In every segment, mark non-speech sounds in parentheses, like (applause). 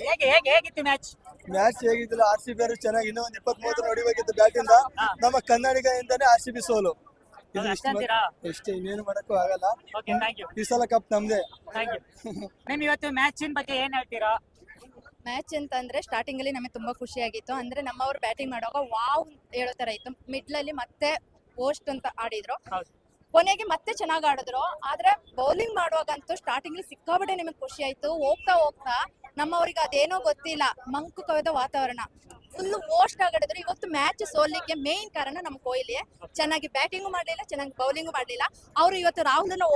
ಹೇಗೆ ಹೇಗೆ ಹೇಗಿತ್ತು ಮ್ಯಾಚ್ ಮ್ಯಾಚ್ ಹೇಗಿದ್ದಿಲ್ಲ ಆರ್ ಸಿ ಬಿ ಅವರು ಚೆನ್ನಾಗಿ ಇನ್ನೂ ಒಂದು ಇಪ್ಪತ್ತ್ ಮೂವತ್ತು ನೋಡಿಬೇಕಿತ್ತು ಬ್ಯಾಟ್ ಇಂದ. ನಮ್ಮ ಕನ್ನಡಿಗರಿಂದಾನೇ ಆರ್ ಸಿ ಬಿ ಸೋಲು. ಇದು ಹೌದಾ, ಇಷ್ಟು ಅಷ್ಟೇ ಅಂತೀರಾ? ಇಷ್ಟೇ ಇನ್ನೇನು ಮಾಡಕ್ಕೂ ಆಗಲ್ಲ. ಓಕೆ ಥ್ಯಾಂಕ್ ಯು ಈ ಸಲ ಕಪ್ ನಮ್ದೇ. ಥ್ಯಾಂಕ್ ಯು ಮ್ಯಾಮ್ ಇವತ್ತು ಮ್ಯಾಚಿನ ಬಗ್ಗೆ ಏನ್ ಹೇಳ್ತೀರಾ? ಮ್ಯಾಚ್ ಅಂತಂದ್ರೆ ಸ್ಟಾರ್ಟಿಂಗ್ ಅಲ್ಲಿ ನಮಗೆ ತುಂಬಾ ಖುಷಿ ಆಗಿತ್ತು ಅಂದ್ರೆ ನಮ್ಮವ್ರು ಬ್ಯಾಟಿಂಗ್ ಮಾಡುವಾಗ ವಾವ್ ಹೇಳೋ ತರ ಇತ್ತು. ಮಿಡ್ಲ್ ಅಲ್ಲಿ ಮತ್ತೆ ಪೋಸ್ಟ್ ಅಂತ ಆಡಿದ್ರು. ಹೌದು. ಕೊನೆಗೆ ಮತ್ತೆ ಚೆನ್ನಾಗಿ ಆಡಿದ್ರು. ಆದ್ರೆ ಬೌಲಿಂಗ್ ಮಾಡುವಾಗಂತೂ ಸ್ಟಾರ್ಟಿಂಗ್ ಸಿಕ್ಕಾಪಟ್ಟೆ ನಿಮಗೆ ಖುಷಿ ಆಯ್ತು ಹೋಗ್ತಾ ಹೋಗ್ತಾ ನಮ್ಮವ್ರಿಗೆ ಅದೇನೋ ಗೊತ್ತಿಲ್ಲ ಮಂಕು ಕವಿದ ವಾತಾವರಣ. ಫುಲ್ ಮೋಸ್ಟ್ ಆಗಿದ್ರು ಇವತ್ತು ಮ್ಯಾಚ್ ಸೋಲಿಕ್ಕೆ ಮೇನ್ ಕಾರಣ ನಮ್ಮ ಕೊಹ್ಲಿ. ಚೆನ್ನಾಗಿ ಬ್ಯಾಟಿಂಗು ಮಾಡ್ಲಿಲ್ಲ, ಚೆನ್ನಾಗಿ ಬೌಲಿಂಗು ಮಾಡ್ಲಿಲ್ಲ. ಅವರು ಇವತ್ತು ರಾಹುಲ್ನ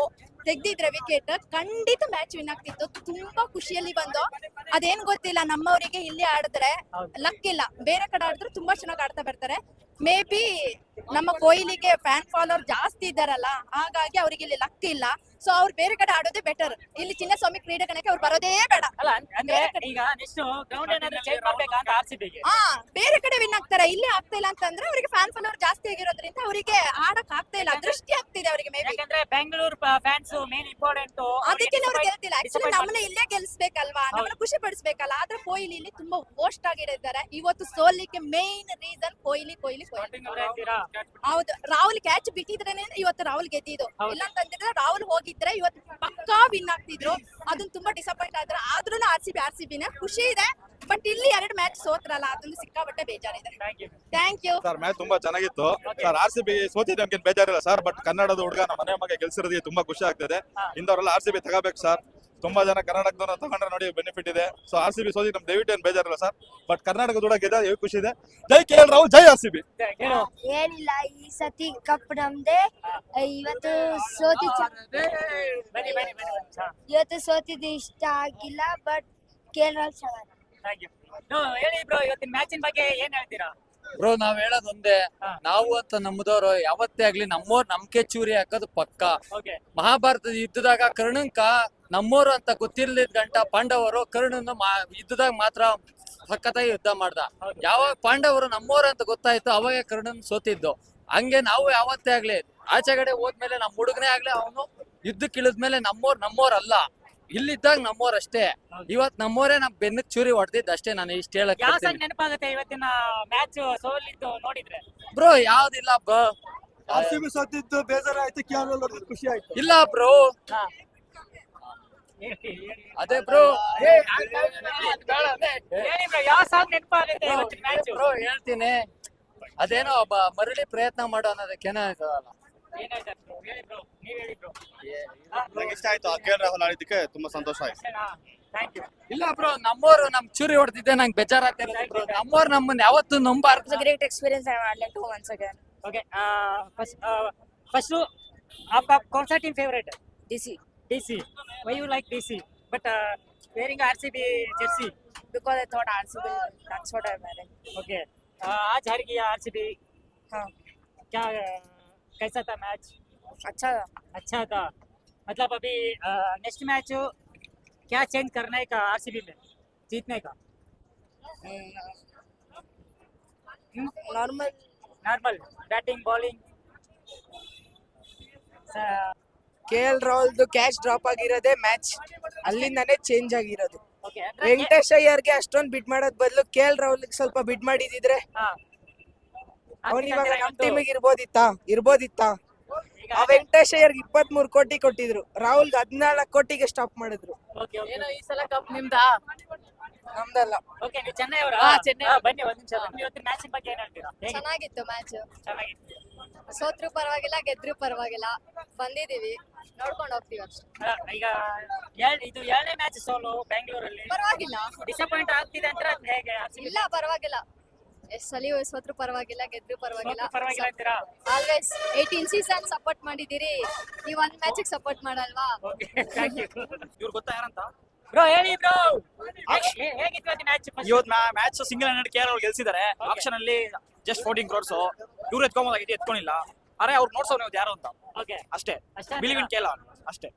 ತೆಗ್ದಿದ್ರೆ ವಿಕೆಟ್ ಖಂಡಿತ ಮ್ಯಾಚ್ ವಿನ್ ಆಗ್ತಿತ್ತು. ತುಂಬಾ ಖುಷಿಯಲ್ಲಿ ಬಂದು, ಅದೇನ್ ಗೊತ್ತಿಲ್ಲ, ನಮ್ಮವರಿಗೆ ಇಲ್ಲಿ ಆಡಿದ್ರೆ ಲಕ್ ಇಲ್ಲ ಬೇರೆ ಕಡೆ ಆಡಿದ್ರೆ ತುಂಬಾ ಚೆನ್ನಾಗಿ ಆಡ್ತಾ ಬರ್ತಾರೆ. ಮೇ ಬಿ ನಮ್ಮ ಕೊಹ್ಲಿಗೆ ಫ್ಯಾನ್ ಫಾಲೋವರ್ ಜಾಸ್ತಿ ಇದ್ದಾರಲ್ಲ ಹಾಗಾಗಿ ಅವ್ರಿಗೆ ಇಲ್ಲಿ ಲಕ್ ಇಲ್ಲ. ಸೊ ಅವ್ರು ಬೇರೆ ಕಡೆ ಆಡೋದೇ ಬೆಟರ್ ಇಲ್ಲಿ ಚಿನ್ನಸ್ವಾಮಿ ಕ್ರೀಡಾಂಗಣಕ್ಕೆ ಅವ್ರು ಬರೋದೇ ಬೇಡ. ಅಲ್ಲ ಅನ್- ಅಂದ್ರೆ ಈಗ ನೆಕ್ಸ್ಟ್ ಗ್ರೌಂಡ್ ಏನಾದ್ರು ಚೇಂಜ್ ಮಾಡ್ಬೇಕಾ ಅಂತ ಆರ್ ಸಿ ಹಾ ಬೇರೆ ಕಡೆ ವಿನ್ ಆಗ್ತಾರೆ. ಇಲ್ಲಿ ಆಗ್ತಾ ಇಲ್ಲ ಅಂತಂದ್ರೆ ಅವರಿಗೆ ಫ್ಯಾನ್ ಫಾಲೋವರ್ ಜಾಸ್ತಿ ಆಗಿರೋದ್ರಿಂದ ಅವರಿಗೆ ಆಡಕ್ ಆಗ್ತಾ ಇಲ್ಲ. ದೃಷ್ಟಿ ಆಗ್ತಿದೆ ಅವರಿಗೆ ಮೇ ಯಾಕಂದ್ರೆ ಬೆಂಗಳೂರು ಫ್ಯಾನ್ಸ್ ಮೇನ್ ಇಂಪಾರ್ಟೆಂಟ್ ಅದಕ್ಕೆ ಅವ್ರು ಗೆಲ್ತಿಲ್ಲ. ಆಕ್ಚುಲಿ ನಮ್ಮನ್ನ ಇಲ್ಲೇ ಗೆಲ್ಸ್ಬೇಕಲ್ವಾ? ನಮ್ಮನ್ನ ಖುಷಿ ಪಡಿಸ್ಬೇಕಲ್ಲ. ಆದ್ರೆ ಕೊಹ್ಲಿ ಇಲ್ಲಿ ತುಂಬಾ ವೋಸ್ಟ್ ಆಗಿದ್ದಾರೆ. ಇವತ್ತು ಸೋಲಿಕ್ಕೆ ಮೇನ್ ರೀಸನ್ ಕೊಹ್ಲಿ ಕೊಹ್ಲಿ ಹೌದು ರಾಹುಲ್ ಕ್ಯಾಚ್ ಬಿಟ್ಟಿದ್ರೇನೆ ಇವತ್ತು ರಾಹುಲ್ ಗೆದ್ದಿದ್ದು. ಹೌದು. ಇಲ್ಲ ಅಂತಂದ್ರೆ ರಾಹುಲ್ ಹೋಗಿದ್ರೆ ಇವತ್ತು ಪಕ್ಕಾ ವಿನ್ ಆಗ್ತಿದ್ರು. ಅದನ್ನ ತುಂಬಾ ಡಿಸಪಾಯಿಂಟ್ ಆದ್ರೆ. ಆದ್ರೂ R C B R C ಬಿನ ಖುಷಿ ಇದೆ. ಬಟ್ ಇಲ್ಲಿ ಎರಡು ಮ್ಯಾಚ್ ಸೋತ್ರಲ್ಲ ಅದೊಂದು ಸಿಕ್ಕಾಪಟ್ಟೆ ಬೇಜಾರಿದೆ. ಥ್ಯಾಂಕ್ ಯು ಸರ್ ಮ್ಯಾಚ್ ತುಂಬಾ ಚೆನ್ನಾಗಿತ್ತು. ಸರ್ ಆರ್ ಸಿ ಬಿ ಸೋತಿದ್ದೆ ನಮ್ಗೆ ಬೇಜಾರಿಲ್ಲ ಸರ್ ಬಟ್ ಕನ್ನಡದ ಹುಡುಗ ನಮ್ಮ ಮನೆ ಮಗ ಗೆಲ್ಸಿರೋದಕ್ಕೆ ತುಂಬಾ ಖುಷಿ ಆಗ್ತದೆ. ಇಂದವರೆಲ್ಲ ಆರ್ ಸಿ ಬಿ ತಗೋಬೇಕು ಸರ್ ತುಂಬಾ ಜನ ಕರ್ನಾಟಕದವ್ರನ್ನ ತಗೊಂಡ್ರೆ ನೋಡಿ ಬೆನಿಫಿಟ್ ಇದೆ. ಸೊ ಆರ್ ಸಿ ಬಿ ಸೋತಿ ನಮ್ ದಯವಿಟ್ಟು ಏನ್ ಬೇಜಾರಲ್ಲ ಸರ್ ಬಟ್ ಕರ್ನಾಟಕ ಹುಡುಗ ಗೆದ್ದ ಹೇಗೆ ಖುಷಿ ಇದೆ? ಜೈ ಕೆ ಎಲ್ ರಾಹುಲ್ ಜೈ ಆರ್ ಸಿ ಬಿ ಏನಿಲ್ಲ ಈ ಸತಿ ಕಪ್ ನಮ್ದೇ. ಇವತ್ತು ಸೋತಿ ಇವತ್ತು ಸೋತಿದ್ದು ಇಷ್ಟ ಆಗಿಲ್ಲ ಬಟ್ ಕೆ ಎಲ್ ರಾವ್ ಚೆನ್ನಾಗಿ ಹೇಳಿ ಬ್ರೋ ಇವತ್ತಿನ ಮ್ಯಾಚಿನ ಬಗ್ಗೆ ಏನ್ ಹೇಳ್ತೀರಾ? ಬ್ರೋ ನಾವ್ ಹೇಳೋದೊಂದೇ ನಾವು ಅಂತ ನಮ್ದವ್ರು ಯಾವತ್ತೇ ಆಗ್ಲಿ ನಮ್ಮೋರ್ ನಮ್ಕೆ ಚೂರಿ ಹಾಕೋದು ಪಕ್ಕ. ಓಕೆ. ಮಹಾಭಾರತದ ಯುದ್ಧದಾಗ ಕರ್ಣಂಕ ನಮ್ಮೋರು ಅಂತ ಗೊತ್ತಿರ್ಲಿದ್ ಗಂಟ ಪಾಂಡವರು ಕರ್ಣನ ಮಾ ಯುದ್ಧದಾಗ ಮಾತ್ರ ಸಖತ್ತಾಗಿ ಯುದ್ಧ ಮಾಡ್ದ. ಯಾವಾಗ ಪಾಂಡವರು ನಮ್ಮೋರ್ ಅಂತ ಗೊತ್ತಾಯ್ತು ಅವಾಗ ಕರ್ಣನ್ ಸೋತಿದ್ದು. ಹಂಗೆ ನಾವು ಯಾವತ್ತೇ ಆಗ್ಲಿ ಆಚೆಗಡೆ ಹೋದ್ಮೇಲೆ ನಮ್ ಹುಡುಗನೇ ಆಗ್ಲಿ ಅವನು ಯುದ್ಧಕ್ಕೆ ಇಳಿದ್ಮೇಲೆ ನಮ್ಮೋರ್ ನಮ್ಮೋರ್ ಅಲ್ಲ. ಇಲ್ಲಿದ್ದಾಗ ನಮ್ಮೋರ್ ಅಷ್ಟೇ ಹೌದು. ಇವತ್ ನಮ್ಮೋರೇ ನಮ್ ಬೆನ್ನಕ್ ಚೂರಿ ಹೊಡೆದಿದ್ದ ಅಷ್ಟೇ ನಾನು ಇಷ್ಟ ಹೇಳಕ್ ಯಾವ ನೆನಪಾಗುತ್ತೆ ಇವತ್ತಿನ ಮ್ಯಾಚ್ ಸೋಲಿದ್ದು ನೋಡಿದ್ರೆ ಬ್ರೋ ಯಾವ್ದಿಲ್ಲ ಬಿ ಸೋತಿದ್ದು ಬೇಜಾರಾಯ್ತು ಕೆ ಆರ್ ಖುಷಿ ಆಯ್ತು ಇಲ್ಲ ಬ್ರೋ ಅದೇ ಬ್ರೋ ಹೇಳಿ ಬ್ರೋ ಯಾವ ಸಾಂಗ್ ನೆನಪಾಗುತ್ತೆ ಇವತ್ತಿನ ಮ್ಯಾಚ್ ಬ್ರೋ ಹೇಳ್ತೀನಿ ಅದೇನೋ ಒಬ್ಬ ಮರಳಿ ಪ್ರಯತ್ನ ಮಾಡೋ ಅನ್ನೋದಕ್ಕೇನೋ ಏನಾಯ್ತು bro? ಹೇಳಿ ಬ್ರೋ ನೀವ್ ಹೇಳಿ ಬ್ರೋ ನಂಗೆ ಇಷ್ಟ ಆಯ್ತು ಕೆ ಎಲ್ ರಾಹುಲ್ ಆಡಿದ್ದಕ್ಕೆ ತುಂಬಾ ಸಂತೋಷ ಆಯ್ತು ಥ್ಯಾಂಕ್ ಯು ಇಲ್ಲ ಬ್ರೋ ನಮ್ಮೋರು ನಮ್ ಚೂರಿ ಹೊಡೆದಿದ್ದೆ ನಂಗೆ ಬೇಜಾರಾಗ್ತಿರೋದು ಬ್ರೋ ನಮ್ಮೋರು ನಮ್ಮನ್ನ ಯಾವತ್ತೂ ನಂಬಾರ್ದು It's a great experience I would like to once again. Okay first first आपका कौन सा टीम फेवरेट है DC DC why you like DC but wearing RCB jersey because I thought RCB that's what I'm wearing. Okay आज हार गया RCB हाँ क्या uh, कैसा था मैच अच्छा था अच्छा था मतलब अभी नेक्स्ट मैच क्या चेंज करने का आरसीबी में जीतने का normal normal batting bowling K L ರಾಹುಲ್ದು catch drop ಆಗಿರೋದೇ ಮ್ಯಾಚ್ ಅಲ್ಲಿಂದಾನೇ ಚೇಂಜ್ ಆಗಿರೋದು ओके ವೆಂಕಟೇಶ್ ಅಯ್ಯರ್ಗೆ ಅಷ್ಟೊಂದ್ ಬಿಡ್ ಮಾಡೋದ್ ಬದಲು ಕೆ ಎಲ್ ರಾಹುಲ್ ಸ್ವಲ್ಪ ಬಿಡ್ ಮಾಡಿದಿದ್ರೆ हाँ ಅವ್ನ್ ಇವಾಗ ನಮ್ ಟೀಮಿಗೆ ಇರ್ಬೋದಿತ್ತಾ? ಇರ್ಬೋದಿತ್ತಾ? ಆ ವೆಂಕಟೇಶ್ ಅಯ್ಯರ್ಗೆ ಇಪ್ಪತ್ತ್ ಮೂರು ಕೋಟಿ ಕೊಟ್ಟಿದ್ರು. ರಾಹುಲ್ಗೆ ಹದಿನಾಲ್ಕು ಕೋಟಿಗೆ ಸ್ಟಾಪ್ ಮಾಡಿದ್ರು. Okay okay. ಈ ಸಲ ಕಪ್ ನಿಮ್ದಾ? ನಮ್ದಲ್ಲ. ಓಕೆ ನೀವು ಚೆನ್ನೈ ಅವರ? ಹಾ, ಚೆನ್ನೈ. ಬನ್ನಿ ಒಂದ್ ನಿಮಿಷ. ಬನ್ನಿ ಇವತ್ತಿನ ಮ್ಯಾಚ್ ಬಗ್ಗೆ ಏನ್ ಹೇಳ್ತೀರಾ? ಹೇಗೆ ಚೆನ್ನಾಗಿತ್ತು ಮ್ಯಾಚ್ ಚೆನ್ನಾಗಿತ್ತು. ಸೋತ್ರು ಪರವಾಗಿಲ್ಲ ಗೆದ್ರು ಪರವಾಗಿಲ್ಲ. ಬಂದಿದೀವಿ ನೋಡ್ಕೊಂಡು ಹೋಗ್ತೀವಿ ಅಷ್ಟೇ. ಅಲ್ಲ, ಈಗ ಇದು ಎರಡನೇ ಮ್ಯಾಚ್ ಸೋಲು ಬೆಂಗಳೂರಲ್ಲಿ ಪರವಾಗಿಲ್ಲ. ಡಿಸಪಾಯಿಂಟ್ ಆಗ್ತಿದೆ ಅಂತ ಹೇಗೆ? ಇಲ್ಲ ಪರವಾಗಿಲ್ಲ. ಎಷ್ಟ್ ಸಲಿ ಸೋತ್ರು ಪರವಾಗಿಲ್ಲ ಗೆದ್ರು ಪರವಾಗಿಲ್ಲ. ಪರವಾಗಿಲ್ಲ ಅಂತೀರಾ? ಆಲ್ವೇಸ್ ಏಯ್ಟೀನ್ ಸೀಸನ್ ಸಪೋರ್ಟ್ ಮಾಡಿದಿರಿ ನೀವ್ ಒಂದ್ ಮ್ಯಾಚ್ ಸಪೋರ್ಟ್ ಮಾಡಲ್ವಾ? ಓಕೆ ಥ್ಯಾಂಕ್ ಯು ಇವ್ರು ಗೊತ್ತಾ ಯಾರಂತ? ಬ್ರೋ ಹೇಳಿ ಬ್ರೋ ಹೇಗಿತ್ತು ಮ್ಯಾಚ್ ಇವತ್ತು ಮ್ಯಾಚ್ ಸಿಂಗಲ್ ಹಂಡ್ರೆಡ್ ಕೇರ್ ಅವ್ರು ಗೆಲ್ಸಿದ್ದಾರೆ ಆಕ್ಷನ್ ಅಲ್ಲಿ ಜಸ್ಟ್ ಫೋರ್ಟೀನ್ ಕ್ರೋರ್ಸ್ ಇವ್ರು ಎತ್ಕೊಂಬೋದಾಗಿತ್ತು ಎತ್ಕೊಂಡಿಲ್ಲ. ಅರೆ ಅವ್ರು ನೋಡ್ಸೋ ನೀವು ಯಾರು ಅಂತ? ಓಕೆ ಅಷ್ಟೇ. ಬಿಲಿವಿನ್ ಬಿಲೀವ್ ಕೇಳ ಅಷ್ಟೇ.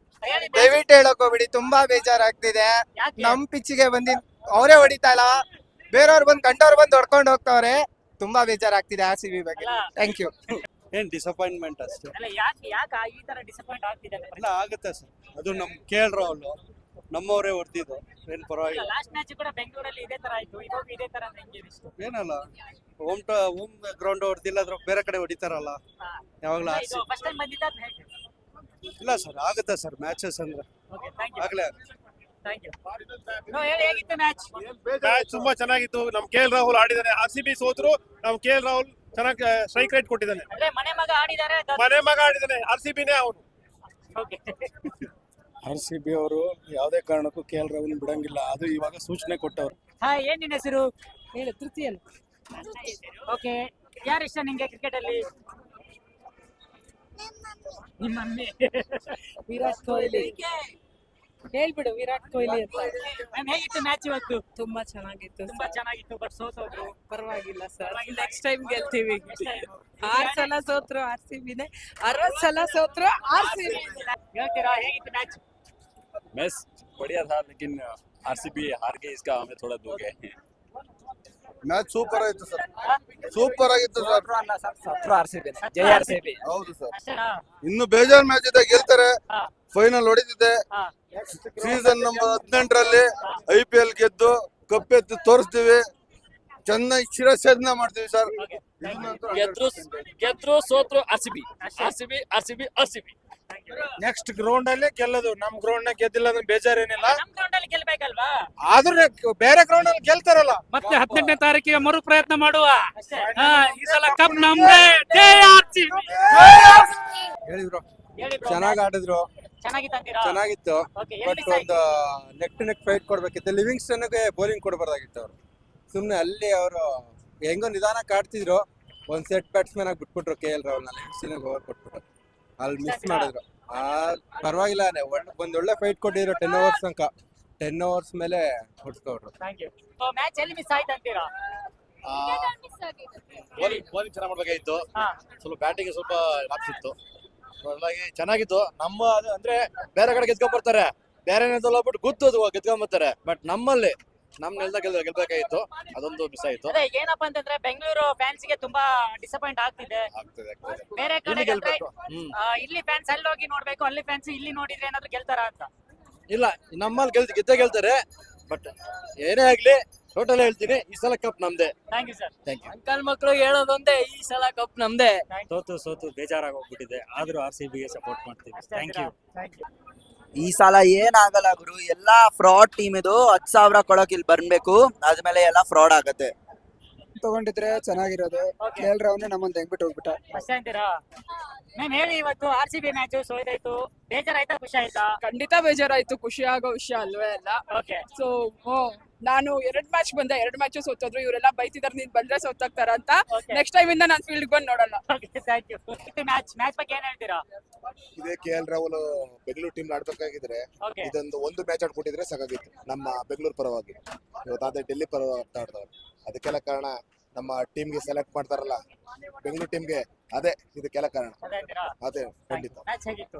ದಯವಿಟ್ಟು ಹೇಳಕ್ ಹೋಗ್ಬಿಡಿ ತುಂಬಾ ಬೇಜಾರಾಗ್ತಿದೆ. ನಮ್ ಪಿಚ್ಚಿಗೆ ಬಂದಿ ಅವರೇ ಹೊಡಿತಾ ಇಲ್ಲ. ಬೇರೆಯವ್ರು ಬಂದು ಕಂಡವ್ರು ಬಂದು ಹೊಡ್ಕೊಂಡು ಹೋಗ್ತಾವ್ರೆ. ತುಂಬಾ ಬೇಜಾರಾಗ್ತಿದೆ ಆ ಸಿ ಬಿ ಬಗ್ಗೆ ಥ್ಯಾಂಕ್ ಯು ಏನ್ ಡಿಸಪಾಯಿಂಟ್ಮೆಂಟ್ ಅಷ್ಟೇ? ಅಲ್ಲ ಯಾಕೆ ಯಾಕೆ ಈ ತರ ಡಿಸಪಾಯಿಂಟ್ ಆಗ್ತಿದೆ ಅಂತ? ಎಲ್ಲ ಆಗುತ್ತೆ ಸರ್. ಅದು ನಮ್ ಕೇಳ್ರು ಅವ್ರು. ನಮ್ಮವರೇ ಹೊಡೆದಿದ್ದು ಏನ್ ಪರವಾಗಿಲ್ಲ. ಲಾಸ್ಟ್ ಮ್ಯಾಚ್ ಕೂಡ ಬೆಂಗಳೂರಲ್ಲಿ ಇದೇ ತರ ಆಯ್ತು. ಇವಾಗ ಇದೇ ತರ ಹೆಂಗೆ ಇಷ್ಟು ಏನಲ್ಲ ಹೋಮ್ ಟ ಹೋಮ್ ಗ್ರೌಂಡ್ ಹೊಡೆದಿಲ್ಲ ಅದ್ರ ಬೇರೆ ಕಡೆ ಹೊಡಿತಾರಲ್ಲ. ಯಾವಾಗ್ಲೂ ಆರ್ ಇದು ಫಸ್ಟ್ ಟೈಮ್ ಬಂದಿದ್ದ ಅದ್ ಇಲ್ಲ ಸರ್ ಆಗುತ್ತೆ ಸರ್ ಮ್ಯಾಚಸ್ ಅಂದ್ರೆ. ಓಕೆ ಥ್ಯಾಂಕ್ ಯು ಆಗ್ಲೇ. ಮ್ಯಾಚ್ ಮ್ಯಾಚ್ ತುಂಬಾ ಚೆನ್ನಾಗಿತ್ತು. ನಮ್ ಕೆ ಎಲ್ ರಾಹುಲ್ ಆಡಿದ್ದಾರೆ. ಆರ್ ಸಿ ಬಿ ಸೋತ್ರು ನಮ್ ಕೆ ಎಲ್ ರಾಹುಲ್ ಚೆನ್ನಾಗಿ ಸ್ಟ್ರೈಕ್ ರೇಟ್ ಕೊಟ್ಟಿದ್ದಾನೆ. ಮನೆ ಮಗ ಆಡಿದ್ದಾರೆ ಮನೆ ಮಗ ಆಡಿದಾನೆ ಆರ್ ಸಿ ಬಿನೇ ಅವನು. ಓಕೆ ಆರ್ ಸಿ ಬಿ ಅವರು ಯಾವುದೇ ಕಾರಣಕ್ಕೂ ಕೆ ಎಲ್ ರಾಹುಲ್ ಬಿಡಂಗಿಲ್ಲ. ಅದು ಇವಾಗ ಸೂಚನೆ ಕೊಟ್ಟವ್ರು. ಹಾಯ್ ಏನ್ ನಿನ್ನ ಹೆಸರು? ಹೇಳು ತೃತೀಯ ಓಕೆ ಯಾರು ಇಷ್ಟ ನಿಂಗೆ ಕ್ರಿಕೆಟ್ ಅಲ್ಲಿ? ನಿಮ್ಮ ವಿರಾಟ್ ಕೊಹ್ಲಿ. ಹೇಳ್ಬಿಡು ವಿರಾಟ್ ಕೊಹ್ಲಿ ಅಂತ ಮ್ಯಾಮ್ ಹೇಗಿತ್ತು ಮ್ಯಾಚ್ ಇವತ್ತು ತುಂಬಾ ಚೆನ್ನಾಗಿತ್ತು ತುಂಬಾ ಚೆನ್ನಾಗಿತ್ತು ಬಟ್ ಸೋತೋದ್ರು ಪರವಾಗಿಲ್ಲ ಸರ್ ಪರವಾಗಿಲ್ಲ. ನೆಕ್ಸ್ಟ್ ಟೈಮ್ ಗೆಲ್ತೀವಿ Next time. ಆರ್ ಸಲ ಸೋತ್ರು ಆರ್ ಸಿ ಬಿನೇ ಅರವತ್ ಸಲ ಸೋತ್ರು ಆರ್ ಸಿ ಬಿ ಹೇಳ್ತೀರಾ ಹೇಗಿತ್ತು ಮ್ಯಾಚ್ मैच बढ़िया था लेकिन आरसीबी हार गई इसका हमें थोड़ा दुख है ಮ್ಯಾಚ್ ಸೂಪರ್ ಆಯ್ತು ಸರ್ ಸೂಪರ್ ಆಗಿತ್ತು ಸರ್ ಜೈ ಆರ್ ಸಿ ಬಿ ಹೌದು ಸರ್ ಅಷ್ಟೇನಾ ಇನ್ನು ಬೇಜಾರ್ ಮ್ಯಾಚ್ ಇದೆ ಗೆಲ್ತಾರೆ ಹಾ. ಫೈನಲ್ ಹೊಡಿತಿದೆ. ಹಾ. ಸೀಸನ್ ನಂಬರ್ ಹದಿನೆಂಟರಲ್ಲಿ ಐ ಪಿ ಎಲ್ ಗೆದ್ದು ಎತ್ತಿ ತೋರಿಸ್ತೀವಿ. ಚೆನ್ನಾಗಿ ಶಿರಸೇದನ ಮಾಡ್ತೀವಿ ಸರ್ ಗೆದ್ರು ಗೆದ್ರು ಸೋತ್ರು RCB RCB RCB next ground ಅಲ್ಲಿ ಗೆಲ್ಲೋದು. ನಮ್ ಗ್ರೌಂಡ್ ನಾಗ ಗೆದ್ದಿಲ್ಲ ಅಂದ್ರೆ ಬೇಜಾರೇನಿಲ್ಲ. ನಮ್ ಗ್ರೌಂಡ್ ಅಲ್ಲಿ ಗೆಲ್ಬೇಕಲ್ವಾ? ಆದ್ರೆ ಬೇರೆ ಗ್ರೌಂಡ್ ಅಲ್ಲಿ ಗೆಲ್ತಾರಲ್ಲ. ಮತ್ತೆ ಹದಿನೆಂಟನೇ ತಾರೀಕಿಗೆ ಮರು ಪ್ರಯತ್ನ ಮಾಡುವ ಈ ಸಲ ಕಪ್ ನಮ್ದೇ. ಹೇಳಿದ್ರು ಚೆನ್ನಾಗಿ ಆಡಿದ್ರು. ಚೆನ್ನಾಗಿತ್ತು. ಅಂತೀರಾ ಚೆನ್ನಾಗಿತ್ತು ಓಕೆ ಬಟ್ ಒಂದು ನೆಕ್ ಟು ನೆಕ್ ಫೈಟ್ ಕೊಡ್ಬೇಕಿತ್ತು. ಲಿವಿಂಗ್ಸ್ಟನ್ಗೆ ಬೌಲಿಂಗ್ ಕೊಡಬಾರ್ದಾಗಿತ್ತು ಅವರು. ಸುಮ್ಮನೆ ಅಲ್ಲಿ ಅವರು ಹೆಂಗೋ ನಿಧಾನ ಕಾಡ್ತಿದ್ರು. ಒಂದ್ ಸೆಟ್ ಬ್ಯಾಟ್ಸ್ಮನ್ ಆಗಿ ಬಿಟ್ಬಿಟ್ರು K L Rahul Livingstone over ಕೊಟ್ಬಿಟ್ರು. ಅಲ್ಲಿ ಮಿಸ್ ಮಾಡಿದ್ರು. ಆ ಪರವಾಗಿಲ್ಲ ಒಂದ್ ಒಳ್ಳೆ ಫೈಟ್ ಕೊಟ್ಟಿದ್ರು ಟೆನ್ ಅವರ್ಸ್ ತನಕ. ಟೆನ್ ಅವರ್ಸ್ ಮೇಲೆ ಹೊಡ್ಸ್ಕೊಟ್ರು. ಥ್ಯಾಂಕ್ ಯು ಸೊ ಮ್ಯಾಚ್ ಎಲ್ಲಿ ಮಿಸ್ ಆಯ್ತು ಅಂತೀರಾ? ಬೌಲಿಂಗ್ ಬೌಲಿಂಗ್ ಚೆನ್ನಾಗಿ ಮಾಡ್ಬೇಕಾಗಿತ್ತು. ಹಾ. ಸ್ವಲ್ಪ ಬ್ಯಾಟಿಂಗ್ ಸ್ವಲ್ಪ ಲಾಪ್ಸ್ ಇತ್ತು. ಚೆನ್ನಾಗಿತ್ತು. ನಮ್ಮ ಅದು ಅಂದ್ರೆ ಬೇರೆ ಕಡೆ ಗೆದ್ಕೊಂಡ್ ಬರ್ತಾರೆ. ಬೇರೆ ಗುತ್ತು ಅದು ಗೆದ್ಕೊಂಡ್ ಬರ್ತಾರೆ. ಬಟ್ ನಮ್ಮಲ್ಲಿ ನಮ್ ನೆಲದ ಗೆಲ್ ಗೆಲ್ಬೇಕಾಗಿತ್ತು. ಅದೊಂದು ಮಿಸ್ ಆಯ್ತು. ಅದೇ ಏನಪ್ಪಾ ಅಂತಂದ್ರೆ ಬೆಂಗಳೂರು ಫ್ಯಾನ್ಸ್ಗೆ ತುಂಬಾ ಡಿಸಪಾಯಿಂಟ್ ಆಗ್ತಿದೆ. ಆಗ್ತದೆ ಆಗ್ತದೆ. ಬೇರೆ ಕಡೆ ಇಲ್ಲಿ ಗೆಲ್ಬೇಕು. ಹ್ಮ್. ಇಲ್ಲಿ ಫ್ಯಾನ್ಸ್ ಅಲ್ಲಿ ಹೋಗಿ ನೋಡ್ಬೇಕು? ಅಲ್ಲಿ ಫ್ಯಾನ್ಸ್ ಇಲ್ಲಿ ನೋಡಿದ್ರೆ ಏನಾದ್ರು ಗೆಲ್ತಾರ ಅಂತ? ಇಲ್ಲ ನಮ್ಮಲ್ಲಿ ಗೆಲ್ ಗೆದ್ದೇ ಗೆಲ್ತಾರೆ. ಬಟ್ ಏನೇ ಆಗ್ಲಿ ಟೋಟಲ್ ಹೇಳ್ತೀನಿ ಈ ಸಲ ಕಪ್ ನಮ್ದೆ. Thank you sir thank you uncle ಮಕ್ಕಳು ಹೇಳೋದೊಂದೇ ಈ ಸಲ ಕಪ್ ನಮ್ದೆ. ಸೋತು ಸೋತು ಬೇಜಾರಾಗಿ ಹೋಗ್ಬಿಟ್ಟಿದೆ ಆದ್ರೂ ಆರ್ ಸಿ ಬಿಗೆ ಸಪೋರ್ಟ್ ಮಾಡ್ತೀವಿ ಥ್ಯಾಂಕ್ ಯು ಥ್ಯಾಂಕ್ ಯು ಈ ಸಲ ಏನಾಗಲ್ಲ ಗುರು ಎಲ್ಲಾ ಫ್ರಾಡ್ ಟೀಮ್ ಇದು ಹತ್ ಸಾವಿರ ಕೊಡಕ್ ಇಲ್ಲಿ ಬರ್ಬೇಕು ಅದ್ಮೇಲೆ ಎಲ್ಲ ಫ್ರಾಡ್ ಆಗತ್ತೆ. ತಗೊಂಡಿದ್ರೆ ಚೆನ್ನಾಗಿರೋದು. ಕೇಳ್ರ ಕೆ ನಮ್ಮನ್ನ ಹೆಂಗ್ಬಿಟ್ಟು ಹೋಗ್ಬಿಟ್ಟ. ಅಷ್ಟೇ ಅಂತೀರಾ ಮ್ಯಾಮ್ ಹೇಳಿ ಇವತ್ತು ಆರ್ ಸಿ ಬಿ ಮ್ಯಾಚ್ ಸೋಯ್ತಾಯ್ತು ಬೇಜಾರಾಯ್ತಾ ಖುಷಿ ಆಯ್ತಾ? ಖಂಡಿತ ಬೇಜಾರಾಯ್ತು ಖುಷಿ ಆಗೋ ವಿಷಯ ಅಲ್ವೇ ಅಲ್ಲ ಓಕೆ ಸೊ ನಾನು ಎರಡ್ ಮ್ಯಾಚ್ ಬಂದೆ ಎರಡ್ ಮ್ಯಾಚ್ ಸೋತೋದ್ರು ಇವರೆಲ್ಲ ಬೈತಿದಾರೆ ನೀನ್ ಬಂದ್ರೆ ಸೋತಾಗ್ತಾರ ಅಂತ. ನೆಕ್ಸ್ಟ್ ಟೈಮ್ ಇಂದ ನಾನು ಫೀಲ್ಡ್ ಬಂದ್ ನೋಡಲ್ಲ. Okay thank you match match ಬಗ್ಗೆ ಏನ್ ಹೇಳ್ತೀರಾ? ಇದೇ K L Rahul Bengaluru team ಆಡ್ಬೇಕಾಗಿದ್ರೆ okay ಇದೊಂದು ಒಂದು ಮ್ಯಾಚ್ ಆಡ್ಕೊಟ್ಟಿದ್ರೆ ಸಾಕಾಗಿತ್ತು ನಮ್ಮ ಬೆಂಗಳೂರು ಪರವಾಗಿ. ಇವತ್ತಾದ್ರೆ ಡೆಲ್ಲಿ ಪರವಾಗಿ ಆಡ್ತಾ ಆಡ್ದವ್ರು ಅದಕ್ಕೆಲ್ಲ ಕಾರಣ ನಮ್ಮ ಟೀಮ್ಗೆ ಸೆಲೆಕ್ಟ್ ಮಾಡ್ತಾರಲ್ಲ ಬೆಂಗಳೂರು ಟೀಮ್ಗೆ ಅದೇ ಇದಕ್ಕೆಲ್ಲ ಕಾರಣ. ಅದೇ ಅಂತೀರಾ ಅದೇ ಖಂಡಿತ. ಮ್ಯಾಚ್ ಹೇಗಿತ್ತು?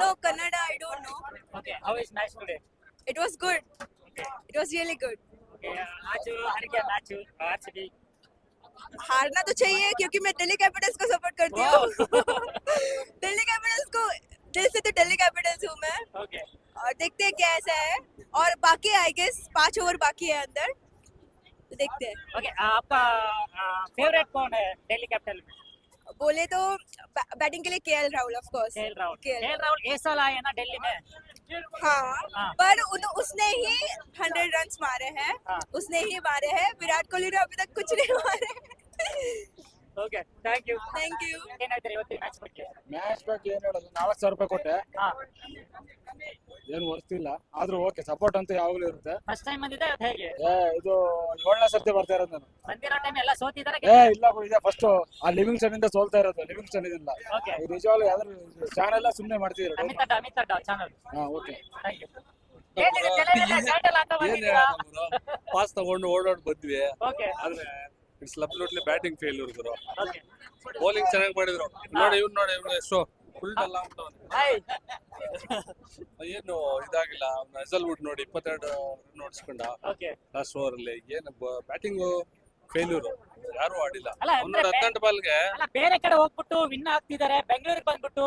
No Kannada I don't know okay how is match today it was good it was really good हारना तो चाहिए क्योंकि मैं दिल्ली कैपिटल्स को सपोर्ट करती हूँ। (laughs) दिल्ली कैपिटल्स को दिल से तो दिल्ली कैपिटल्स हूँ मैं। Okay. और देखते हैं क्या ऐसा है। और बाकी आई गेस पाँच ओवर बाकी है अंदर। तो देखते हैं। ओके okay, आपका फेवरेट कौन है दिल्ली कैपिटल में? बोले तो बैटिंग के लिए KL Rahul of course KL Rahul KL Rahul ऐसा लाए आए ना दिल्ली में? हाँ हाँ। पर उन, उसने ही हंड्रेड रन मारे हैं हाँ। उसने ही मारे हैं विराट कोहली ने अभी तक कुछ नहीं मारे okay thank you thank you ಏನ್ ಮ್ಯಾಚ್ ಮ್ಯಾಚ್ ಹೇಳೋದು? ನಾಲ್ಕು ಸಾವಿರ ರೂಪಾಯಿ ಕೊಟ್ಟೆ. ಹಾ. ಏನು ವರ್ತಿಲ್ಲ ಆದ್ರೂ ಓಕೆ ಸಪೋರ್ಟ್ ಅಂತೂ ಯಾವಾಗಲೂ ಇರುತ್ತೆ. ಫಸ್ಟ್ ಟೈಮ್ ಏ ಇದು ಏಳನೇ ಸರ್ತಿ ಬರ್ತಾ ಇರೋದು ನಾನು. ಬಂದಿರೋ ಟೈಮ್ ಏ ಇಲ್ಲ bro, ಇದೆ ಫಸ್ಟ್ ಆ ಲಿವಿಂಗ್ ಸ್ಟನ್ ಇಂದ ಸೋಲ್ತಾ ಇರೋದು. ಲಿವಿಂಗ್ ಸ್ಟನ್ ಇದನ್ನ Okay. ಇದು ನಿಜವಾಗ್ಲೂ ಯಾವ್ದಾದ್ರು ಚಾನೆಲ್ ಸುಮ್ಮನೆ ಮಾಡ್ತಿದ್ರು ಓಕೆ ಥ್ಯಾಂಕ್ ಯು ಬಂದಿದ್ದೀರಾ? ಪಾಸ್ ತಗೊಂಡು ಓಡಾಡ್ ಬಂದ್ವಿ. ಓಕೆ ಆದ್ರೆ ಇಟ್ಸ್ ಲಬ್ಲೂಟ್ಲಿ ಬ್ಯಾಟಿಂಗ್ ಫೇಲ್ಯೂರ್ ಗುರು ಬೌಲಿಂಗ್ ಚೆನ್ನಾಗಿ ಮಾಡಿದ್ರು. ನೋಡಿ ಇವ್ನು ನೋಡಿ ಇವ್ನು ಎಷ್ಟು ಫುಲ್ ಡಲ್ ಏನು ಇದಾಗಿಲ್ಲ ಅವ್ನ ಹೆಸಲ್ವುಡ್ ನೋಡಿ ಇಪ್ಪತ್ತೆರಡು ರನ್ ಓಡಿಸ್ಕೊಂಡ. ಲಾಸ್ಟ್ ಓವರ್ ಅಲ್ಲಿ ಏನು ಬ್ಯಾಟಿಂಗ್ ಫೇಲ್ಯೂರ್ ಯಾರು ಆಡಿಲ್ಲ. ಮುನ್ನೂರ ಹದಿನೆಂಟು ಬಾಲ್ಗೆ ಬೇರೆ ಕಡೆ ಹೋಗ್ಬಿಟ್ಟು ವಿನ್ ಆಗ್ತಿದ್ದಾರೆ ಬೆಂಗಳೂರಿಗೆ ಬಂದ್ಬಿಟ್ಟು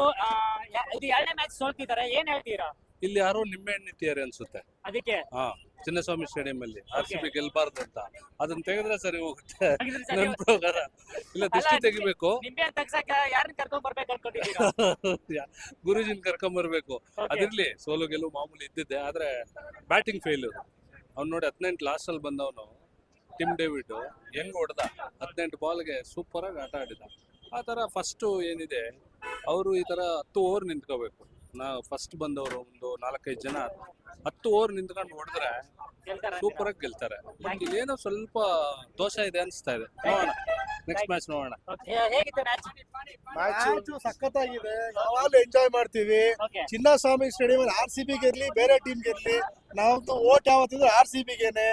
ಇದು ಎರಡನೇ ಮ್ಯಾಚ್ ಸೋಲ್ತಿದ್ದಾರೆ ಏನ್ ಹೇಳ್ತೀರಾ? ಇಲ್ಲಿ ಯಾರೋ ನಿಂಬೆಹಣ್ಣು ಇಟ್ಟಿದ್ದಾರೆ ಅನ್ಸುತ್ತೆ. ಅದಕ್ಕೆ? ಹಾ ಚಿನ್ನಸ್ವಾಮಿ ಸ್ಟೇಡಿಯಂ ಅಲ್ಲಿ ಆರ್ ಸಿ ಬಿ ಗೆಲ್ಬಾರ್ದು ಅಂತ. ಅದನ್ನ ತೆಗೆದ್ರೆ ಸರಿ ಹೋಗುತ್ತೆ. ನನ್ನ ಪ್ರಕಾರ. ಇಲ್ಲ ದೃಷ್ಟಿ ತೆಗಿಬೇಕು. ನಿಂಬೆ ತಗ್ಸಕ ಯಾರನ್ನ ಕರ್ಕೊಂಡ್ ಬರ್ಬೇಕು ಅನ್ಕೊಂಡಿದ್ದೀರಾ? (laughs) ಗುರುಜಿನ್ ಕರ್ಕೊಂಡ್ ಬರ್ಬೇಕು. ಅದಿರ್ಲಿ ಸೋಲು ಗೆಲುವು ಮಾಮೂಲಿ ಇದ್ದಿದ್ದೆ ಆದ್ರೆ ಬ್ಯಾಟಿಂಗ್ ಫೇಲ್ಯೂರ್ ಅವ್ನು ನೋಡಿ ಹದಿನೆಂಟು ಲಾಸ್ಟ್ ಅಲ್ಲಿ ಬಂದವನು ಟಿಮ್ ಡೇವಿಡ್ ಹೆಂಗ್ ಹೊಡೆದ? ಹದಿನೆಂಟು ಬಾಲ್ಗೆ ಸೂಪರ್ ಆಗಿ ಆಟ ಆಡಿದ. ಆ ತರ ಫಸ್ಟ್ ಏನಿದೆ ಅವರು ಈ ತರ ಹತ್ತು ಓವರ್ ನಿಂತ್ಕೋಬೇಕು. ನಾ ಫಸ್ಟ್ ಬಂದವರು ಒಂದು ನಾಲ್ಕೈದು ಜನ ಹತ್ತು ಓವರ್ ನಿಂತ್ಕೊಂಡು ಹೊಡೆದ್ರೆ ಸೂಪರ್ ಆಗಿ ಗೆಲ್ತಾರೆ. ಬಟ್ ಏನೋ ಸ್ವಲ್ಪ ದೋಷ ಇದೆ ಅನಿಸ್ತಾ ಇದೆ. ನೋಡೋಣ. ನೆಕ್ಸ್ಟ್ ಮ್ಯಾಚ್ ನೋಡೋಣ. ಹೇಗಿತ್ತು ಮ್ಯಾಚ್ ಮ್ಯಾಚ್ ಸಖತ್ತಾಗಿದೆ. ಯಾವಾಗಲೂ ಎಂಜಾಯ್ ಮಾಡ್ತೀವಿ. Chinnaswamy stadium R C B ಗೆರ್ಲಿ ಬೇರೆ ಟೀಮ್ ಗೆರ್ಲಿ ನಾವಂತೂ ಓಟ್ ಯಾವತ್ತಿದ್ರು R C ಬಿಗೆನೆ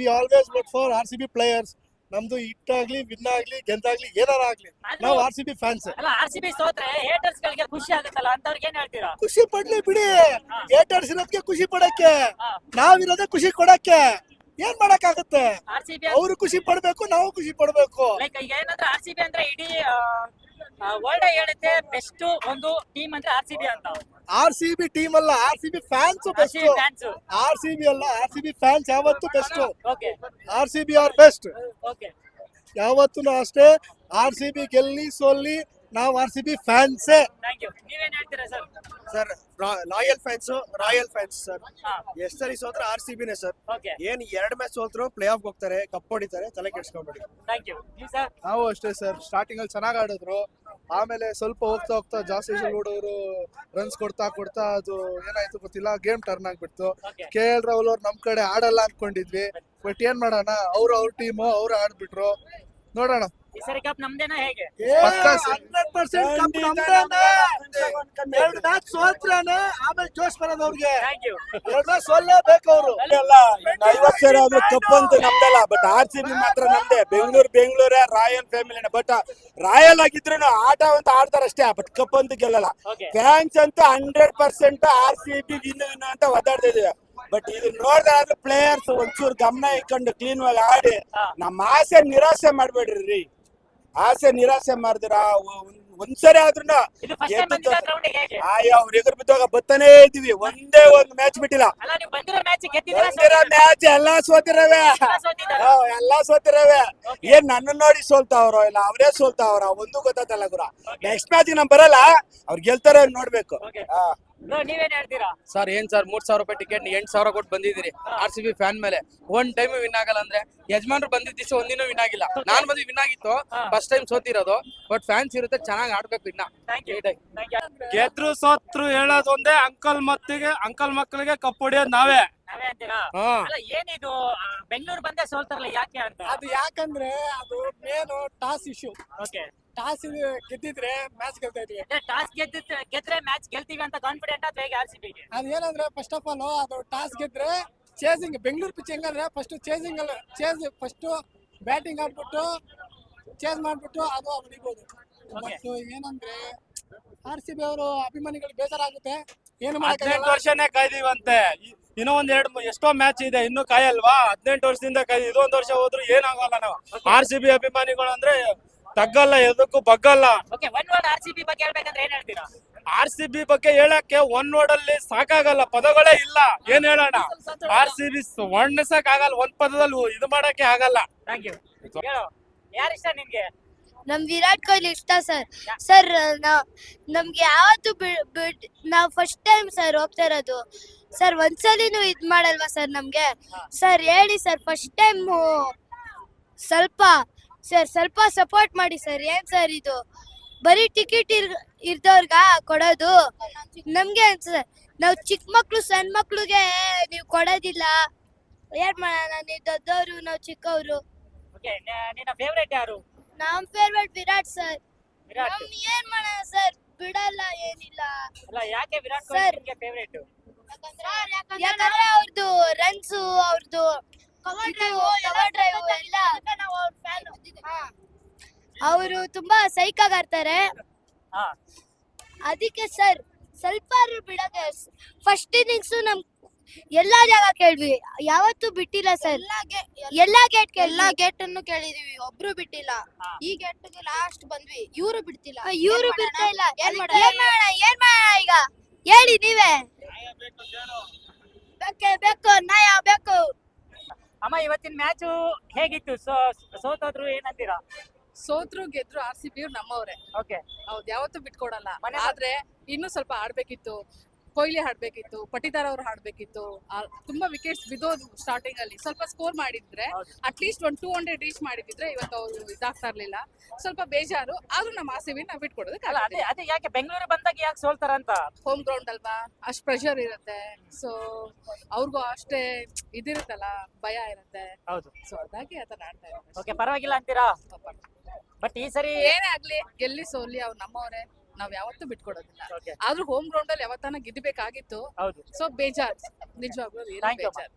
we always vote for R C B players ನಮ್ದು ಹಿಟ್ ಆಗ್ಲಿ ವಿನ್ ಆಗ್ಲಿ ಗೆದ್ದಾಗ್ಲಿ ಏನಾರ ಆಗ್ಲಿ. ನಾವು ಆರ್ ಸಿ ಬಿ ಫ್ಯಾನ್ಸ್ ಅಲ್ಲ ಆರ್ ಸಿ ಬಿ ಸೋತ್ರೆ ಹೇಟರ್ಸ್ ಗಳಿಗೆ ಖುಷಿ ಆಗುತ್ತಲ್ಲ? ಅಂತವ್ರಿಗೆ ಏನ್ ಹೇಳ್ತೀರಾ? ಖುಷಿ ಪಡ್ಲಿ ಬಿಡಿ. ಏಟರ್ಸ್ ಇರೋದಕ್ಕೆ ಖುಷಿ ಪಡಕ್ಕೆ. ನಾವಿರೋದೇ ಖುಷಿ ಕೊಡಕ್ಕೆ. ಏನ್ ಮಾಡಕ್ ಆರ್ ಸಿ ಬಿ ಅವರು ಖುಷಿ ಪಡ್ಬೇಕು ನಾವು ಖುಷಿ ಪಡ್ಬೇಕು ಲೈಕ್ ಈಗ ಏನಂದ್ರೆ ಆರ್ ಸಿ ಬಿ ಅಂದ್ರೆ ಇಡೀ ವರ್ಲ್ಡ್ ಹೇಳುತ್ತೆ ಬೆಸ್ಟ್ ಒಂದು ಟೀಮ್ ಅಂದ್ರೆ ಆರ್ ಸಿ ಬಿ ಅಂತ ಆರ್ ಸಿ ಬಿ ಟೀಮ್ ಅಲ್ಲ R C B fans best R C B ಅಲ್ಲ ಆರ್ ಸಿ ಬಿ ಫ್ಯಾನ್ಸ್ ಯಾವತ್ತೂ best R C B R best okay ಯಾವತ್ತೂ ಅಷ್ಟೇ ಆರ್ ಸಿ ಬಿ ಗೆಲ್ಲಿ ಸೋಲ್ಲಿ ನಾವು ಆರ್ ಸಿ ಬಿ ಫ್ಯಾನ್ಸೇ. ಥ್ಯಾಂಕ್ ಯು ನೀವೇನ್ ಹೇಳ್ತೀರಾ sir? Sir loyal fans royal fans sir. ಎಷ್ಟು ಸರಿ ಸೋತ್ರ ಆರ್ ಸಿ ಬಿನೇ ಸರ್ ಏನ್ ಎರಡ್ ಮ್ಯಾಚ್ ಸೋತ್ರ ಪ್ಲೇ ಆಫ್ ಹೋಗ್ತಾರೆ ಕಪ್ ಹೊಡಿತಾರೆ ತಲೆ ಕೆಡ್ಸ್ಕೊಂಡ್ಬಿಡಿ ಥ್ಯಾಂಕ್ ಯು ನೀವು ಸರ್? ನಾವು ಅಷ್ಟೇ ಸರ್ ಸ್ಟಾರ್ಟಿಂಗ್ ಅಲ್ಲಿ ಚೆನ್ನಾಗ್ ಆಡಿದ್ರು. ಆಮೇಲೆ ಸ್ವಲ್ಪ ಹೋಗ್ತಾ ಹೋಗ್ತಾ ಜಾಸ್ತಿ ಹುಡುಗರು ರನ್ಸ್ ಕೊಡ್ತಾ ಕೊಡ್ತಾ ಅದು ಏನಾಯ್ತು ಗೊತ್ತಿಲ್ಲ ಗೇಮ್ ಟರ್ನ್ ಆಗ್ಬಿಡ್ತು. ಕೆ ಎಲ್ ರಾಹುಲ್ ಅವ್ರು ನಮ್ ಕಡೆ ಆಡಲ್ಲ ಅನ್ಕೊಂಡಿದ್ವಿ. ಬಟ್ ಏನ್ ಮಾಡೋಣ ಅವ್ರು ಅವ್ರ ಟೀಮು ಅವ್ರು ಆಡ್ಬಿಟ್ರು. ನೋಡೋಣ. ಈ ಸರಿ ಕಪ್ ನಮ್ದೇನಾ ಹೇಗೆ? ಹಂಡ್ರೆಡ್ ಪರ್ಸೆಂಟ್ ಎರಡು ಮ್ಯಾಚ್ ಸೋತ್ರೇನೆ ಆಮೇಲೆ ಜೋಶ್ ಬರೋದು ಅವ್ರಿಗೆ. ಥ್ಯಾಂಕ್ ಯು ಎರಡು ಮ್ಯಾಚ್ ಸೋಲ್ಲೇಬೇಕು ಅವರು. ಐವತ್ತು ಸಾವಿರ ಆದ್ರೂ ಕಪ್ ಅಂತೂ ನಮ್ದಲ್ಲ ಬಟ್ ಆರ್ ಸಿ ಬಿ ಮಾತ್ರ ನಮ್ದೇ. ಬೆಂಗಳೂರು ಬೆಂಗಳೂರೇ ರಾಯಲ್ ಫ್ಯಾಮಿಲಿ ಬಟ್ ರಾಯಲ್ ಆಗಿದ್ರು ಆಟ ಅಂತ ಆಡ್ತಾರಷ್ಟೇ ಬಟ್ ಕಪ್ ಅಂತ ಗೆಲ್ಲಲ್ಲ. ಫ್ಯಾನ್ಸ್ ಅಂತೂ hundred percent R C B win win ಅಂತ ಒದ್ದಾಡ್ತಾ ಇದೀವಿ ಬಟ್ ಇದು ನೋಡಿದ್ರೆ ಪ್ಲೇಯರ್ಸ್ ಒಂಚೂರು ಗಮನ ಇಟ್ಕೊಂಡು ಕ್ಲೀನ್ ಆಗಿ ಆಡಿ. ನಮ್ಮ ಆಸೆ ನಿರಾಸೆ ಮಾಡ್ಬೇಡ್ರಿ. ರೀ ಆಸೆ ನಿರಾಸೆ ಮಾಡಿದ್ರ ಒಂದ್ಸರಿ ಆದ್ರೂ ಆಯಾ ಅವ್ರ ಎದುರು ಬಿದ್ದಾಗ ಬರ್ತಾನೆ ಇದೀವಿ. ಒಂದೇ ಒಂದ್ ಮ್ಯಾಚ್ ಬಿಟ್ಟಿಲ್ಲ. ಮ್ಯಾಚ್ ಎಲ್ಲಾ ಸೋತಿರವೆ. ಎಲ್ಲಾ ಸೋತಿರವೆ. ಏನ್ ನನ್ನ ನೋಡಿ ಸೋಲ್ತಾವ್ರೋ ಇಲ್ಲ ಅವರೇ ಸೋಲ್ತಾವ್ರ? ಒಂದು ಗೊತ್ತಾಗಲ್ಲ ಗುರ. ನೆಕ್ಸ್ಟ್ ಮ್ಯಾಚ್ ನಮ್ ಬರಲ್ಲ. ಅವ್ರು ಗೆಲ್ತಾರ ನೋಡ್ಬೇಕು. ನೀವೇನ್ ಹೇಳ್ತೀರಾ? ಸರ್ ಏನ್ ಸರ್ ಮೂರ್ ಸಾವಿರ ರೂಪಾಯಿ ಟಿಕೆಟ್ ಎಂಟ್ ಸಾವಿರ ಕೊಟ್ಟು ಬಂದಿದ್ದೀರಿ. ಆರ್ ಸಿ ಬಿ ಫ್ಯಾನ್ ಮೇಲೆ. ಒಂದ್ ಟೈಮ್ ವಿನ್ ಆಗಲ್ಲ ಅಂದ್ರೆ ಯಜಮಾನ್ರು ಬಂದಿದ್ದ ದಿವಸ ಒಂದಿನ ವಿನ್ ಆಗಿಲ್ಲ. ನಾನ್ ಬಂದು ವಿನ್ ಆಗಿತ್ತು. ಫಸ್ಟ್ ಟೈಮ್ ಸೋತಿರೋದು. ಬಟ್ ಫ್ಯಾನ್ಸ್ ಇರುತ್ತೆ ಚೆನ್ನಾಗಿ ಆಡ್ಬೇಕು ಇನ್ನ. ಥ್ಯಾಂಕ್ ಯು ಥ್ಯಾಂಕ್ ಯು ಗೆದ್ರು ಸೋತ್ರು ಹೇಳೋದೊಂದೇ ಅಂಕಲ್ ಮತ್ತಿಗೆ ಅಂಕಲ್ ಮಕ್ಕಳಿಗೆ ಕಪ್ಪು ಹೊಡಿಯೋದು ನಾವೇ. ನಾವೇ ಅಂತೀರಾ? ಹಾ. ಅಲ್ಲ ಏನಿದು? ಆ, ಬೆಂಗಳೂರು ಬಂದೇ ಸೋಲ್ತಾರಲ್ಲ ಯಾಕೆ ಅಂತ? ಅದು ಯಾಕಂದ್ರೆ ಅದು main toss issue okay. Toss ಗೆದ್ದಿದ್ರೆ match ಗೆಲ್ತಾ ಇದ್ವಿ. ಟಾಸ್ ಗೆದ್ದಿದ್ರೆ ಗೆದ್ರೆ ಮ್ಯಾಚ್ ಗೆಲ್ತೀವಿ ಅಂತ ಕಾನ್ಫಿಡೆಂಟ್ ಅಥವಾ ಹೇಗೆ ಆರ್ ಸಿ ಬಿಗೆ ಅದೇನಂದ್ರೆ ಫಸ್ಟ್ ಆಫ್ ಆಲ್ ಅದು ಟಾಸ್ ಗೆದ್ರೆ ಚೇಸಿಂಗ್ ಬೆಂಗಳೂರು ಪಿಚ್ ಹೆಂಗಂದ್ರೆ ಫಸ್ಟ್ ಚೇಸಿಂಗ್ ಅಲ್ಲ ಚೇಸ್ ಫಸ್ಟ್ ಬ್ಯಾಟಿಂಗ್ ಆಡ್ಬಿಟ್ಟು ಚೇಸ್ ಮಾಡ್ಬಿಟ್ಟು ಅದು ಹೊಡಿಬೋದು. ಮತ್ತು ಏನಂದ್ರೆ ಆರ್ ಸಿ ಬಿ ಅವರು ಅಭಿಮಾನಿಗಳಿಗೆ ಬೇಜಾರಾಗುತ್ತೆ. ಏನು ಮಾಡ್ತಾರೆ ಮಾಡಕ್ಕಾಗಲ್ಲ ವರ್ಷನೇ ಕಾಯ್ದೀವಂತೆ. ಇನ್ನೂ ಒಂದ್ ಎರಡು ಎಷ್ಟೋ ಮ್ಯಾಚ್ ಇದೆ ಇನ್ನು ಕಾಯಲ್ವಾ? ಹದಿನೆಂಟು ವರ್ಷದಿಂದ ಕಾಯ್ದು ಇದೊಂದ್ ವರ್ಷ ಹೋದ್ರು ಏನಾಗಲ್ಲ ನಾವು. ಆರ್ ಸಿ ಬಿ ಅಭಿಮಾನಿಗಳು ಅಂದ್ರೆ ತಗ್ಗಲ್ಲ ಎದಕ್ಕೂ ಬಗ್ಗಲ್ಲ. Okay one word R C B ಬಗ್ಗೆ ಹೇಳ್ಬೇಕಂದ್ರೆ ಏನ್ ಹೇಳ್ತೀರಾ? ಆರ್ ಸಿ ಬಿ ಬಗ್ಗೆ ಹೇಳಕ್ಕೆ ಒನ್ ವರ್ಡ್ ಅಲ್ಲಿ ಸಾಕಾಗಲ್ಲ ಪದಗಳೇ ಇಲ್ಲ. ಏನ್ ಹೇಳೋಣ? ಆರ್ ಸಿ ಬಿ ವರ್ಣಿಸಕ್ ಆಗಲ್ಲ ಒಂದ್ ಪದದಲ್ಲಿ ಇದು ಮಾಡಕ್ಕೆ ಆಗಲ್ಲ. ಥ್ಯಾಂಕ್ ಯು ಹೇಳು. ಯಾರು ಇಷ್ಟ ನಿಮ್ಗೆ? ನಮ್ ವಿರಾಟ್ ಕೊಹ್ಲಿ ಇಷ್ಟ ಸರ್ ಸರ್ ನಾ ನಮ್ಗೆ ಯಾವತ್ತು ಬಿಡ್ ನಾವ್ ಫಸ್ಟ್ ಟೈಮ್ ಸರ್ ಹೋಗ್ತಾ ಇರೋದು. ಸರ್ ಒಂದ್ಸಲಿನೂ ಇದ್ ಮಾಡಲ್ವಾ ಸರ್ ನಮ್ಗೆ? ಸರ್ ಹೇಳಿ ಸರ್ ಫಸ್ಟ್ ಟೈಮ್ ಸ್ವಲ್ಪ ಸರ್ ಸ್ವಲ್ಪ ಸಪೋರ್ಟ್ ಮಾಡಿ ಸರ್ ಏನ್ ಸರ್ ಇದು? ಬರೀ ಟಿಕೆಟ್ ಇರ್ ಇರ್ದವ್ರಿಗ ಕೊಡೋದು? ನಮ್ಗೆ ಸರ್ ನಾವು ಚಿಕ್ಕ ಮಕ್ಳು ಸಣ್ಣ ಮಕ್ಳಿಗೆ ನೀವು ಕೊಡೋದಿಲ್ಲ. ಏನ್ ಮಾಡೋಣ ನೀವು ದೊಡ್ಡವರು ನಾವು ಚಿಕ್ಕವರು ಓಕೆ ನಿನ್ನ ಫೇವರೇಟ್ ಯಾರು? ನಮ್ ಫೇವ್ರೆಟ್ ವಿರಾಟ್ ಸರ್ ವಿರಾಟ್. ನಮ್ ಏನ್ ಮಾಡೋಣ ಸರ್ ಬಿಡಲ್ಲ ಏನಿಲ್ಲ. ಅಲ್ಲ ಯಾಕೆ ವಿರಾಟ್ ಕೊಹ್ಲಿ Sir. ನಿಮ್ಗೆ ಫೇವರೇಟ್ ಯಾಕಂದ್ರೆ ಅವ್ರದ್ದು ರನ್ಸು ಅವ್ರದ್ದು ಕವರ್ ಡ್ರೈವ್ ಎಲ್ಲ ಅವರು ತುಂಬಾ ಸೈಕ್ ಆಗಾಡ್ತಾರೆ ಹಾ. ಅದಕ್ಕೆ ಸರ್ ಸ್ವಲ್ಪ ಬಿಡಕ್ಕೆ ಫಸ್ಟ್ ಇನ್ನಿಂಗ್ಸ್ ನಮ್ ಎಲ್ಲಾ ಜಾಗ ಕೇಳ್ವಿ ಯಾವತ್ತು ಬಿಟ್ಟಿಲ್ಲ ಸರ್ ಎಲ್ಲಾ ಗೇಟ್ ಎಲ್ಲಾ ಗೇಟ್ ಅನ್ನು ಕೇಳಿದೀವಿ. ಒಬ್ರು ಬಿಟ್ಟಿಲ್ಲ. ಈ ಗೇಟ್ ಲಾಸ್ಟ್ ಬಂದ್ವಿ. ಇವರು ಬಿಡ್ತಿಲ್ಲ. ಇವರು ಬಿಡ್ತಾ ಇಲ್ಲ. ಏನ್ ಮಾಡೋಣ? ಏನ್ ಮಾಡೋಣ? ಏನ್ ಮಾಡೋಣ ಈಗ? ಹೇಳಿ ನೀವೇ. ಬೇಕೇ ಬೇಕು ನ್ಯಾಯ ಬೇಕು. ಅಮ್ಮ ಇವತ್ತಿನ ಮ್ಯಾಚು ಹೇಗಿತ್ತು? ಸೋ ಸೋತೋದ್ರು ಏನಂತೀರಾ? ಸೋತ್ರು ಗೆದ್ರು ಆರ್ ಸಿ ಬಿ ನಮ್ಮವ್ರೆ. ಓಕೆ ಹೌದು ಯಾವತ್ತೂ ಬಿಟ್ಕೊಡಲ್ಲ. ಮನೆ ಆದ್ರೆ ಇನ್ನೂ ಸ್ವಲ್ಪ ಆಡ್ಬೇಕಿತ್ತು. ಕೊಹ್ಲಿ ಹಾಡ್ಬೇಕಿತ್ತು ಪಟಿದಾರ್ ಅವ್ರು ಹಾಡ್ಬೇಕಿತ್ತು ಆ, ತುಂಬಾ ವಿಕೆಟ್ಸ್ ಬಿದ್ದೋದು ಸ್ಟಾರ್ಟಿಂಗ್ ಅಲ್ಲಿ. ಸ್ವಲ್ಪ ಸ್ಕೋರ್ ಮಾಡಿದ್ರೆ. ಅಟ್ಲೀಸ್ಟ್ ಒಂದು ಟೂ ಹಂಡ್ರೆಡ್ ರೀಚ್ ಮಾಡಿದ್ರೆ ಇವತ್ತು ಅವರು ಇದಾಗ್ತಾ ಇರ್ಲಿಲ್ಲ. ಸ್ವಲ್ಪ ಬೇಜಾರು ಆದ್ರೂ ನಮ್ಮ ಆಸೆ ನಾವು ಬಿಟ್ಕೊಡೋದಕ್ಕೆ ಅಲ್ಲ ಅದೇ ಅದೇ ಯಾಕೆ ಬೆಂಗಳೂರು ಬಂದಾಗ ಯಾಕೆ ಸೋಲ್ತಾರಂತ ಹೋಮ್ ಗ್ರೌಂಡ್ ಅಲ್ವಾ? ಅಷ್ಟ್ ಪ್ರೆಷರ್ ಇರುತ್ತೆ. ಸೊ ಅವ್ರಿಗೂ ಅಷ್ಟೇ ಇದಿರುತ್ತಲ್ಲ ಭಯ ಇರುತ್ತೆ. ಹೌದು. ಸೊ ಅದಾಗಿ ಆತರ ಆಡ್ತಾ ಇದ್ದಾರೆ. ಓಕೆ ಪರವಾಗಿಲ್ಲ ಅಂತೀರಾ? ಬಟ್ ಈ ಸರಿ ಏನೇ ಆಗ್ಲಿ ಗೆಲ್ಲಿ ಸೋಲಿ ಅವ್ರು ನಮ್ಮವ್ರೆ. ನಾವ್ ಯಾವತ್ತೂ ಬಿಟ್ಕೊಡೋದಿಲ್ಲ. ಆದ್ರೂ ಹೋಮ್ ಗ್ರೌಂಡ್ ಅಲ್ಲಿ ಯಾವತ್ತಾನ ಗೆದ್ಬೇಕಾಗಿತ್ತು ಹೌದು. ಸೊ ಬೇಜಾರ್. ನಿಜವಾಗ್ಲೂ really Thank you, ಬೇಜಾರ್.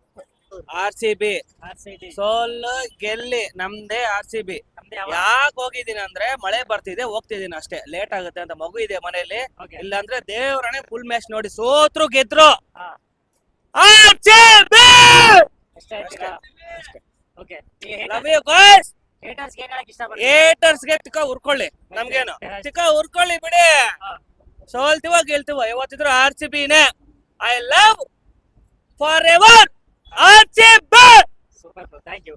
R C B R C B ಸೋಲು ಗೆಲ್ಲಿ ನಮ್ದೇ ಆರ್ ಸಿ ಬಿ ಯಾಕೆ ಹೋಗಿದ್ದೀನಿ ಅಂದ್ರೆ ಮಳೆ ಬರ್ತಿದೆ ಹೋಗ್ತಿದ್ದೀನಿ ಅಷ್ಟೇ. ಲೇಟ್ ಆಗುತ್ತೆ ಅಂತ ಮಗು ಇದೆ ಮನೆಯಲ್ಲಿ. ಇಲ್ಲಾಂದ್ರೆ ದೇವ್ರಣೆ ಫುಲ್ ಮ್ಯಾಚ್ ನೋಡಿ ಸೋತ್ರು ಗೆದ್ರು. ಹಾ. RCB! ಅಷ್ಟೇ ಬಿ ಲವ್ guys. ಹೇಟರ್ಸ್ ಏನ್ ಹೇಳಕ್ ಇಷ್ಟಪಡ್ತೀರಾ Haters ಗೆ ತಿಕ್ಕ ಉರ್ಕೊಳ್ಳಿ ನಮ್ಗೇನು. ತಿಕ್ಕ ಉರ್ಕೊಳ್ಳಿ ಬಿಡಿ. ಸೋಲ್ತಿವ ಗೆಲ್ತಿವ ಗೆಲ್ತೀವ ಯಾವತ್ತಿದ್ರು R C ಬಿನೇ I love forever R C B super thank you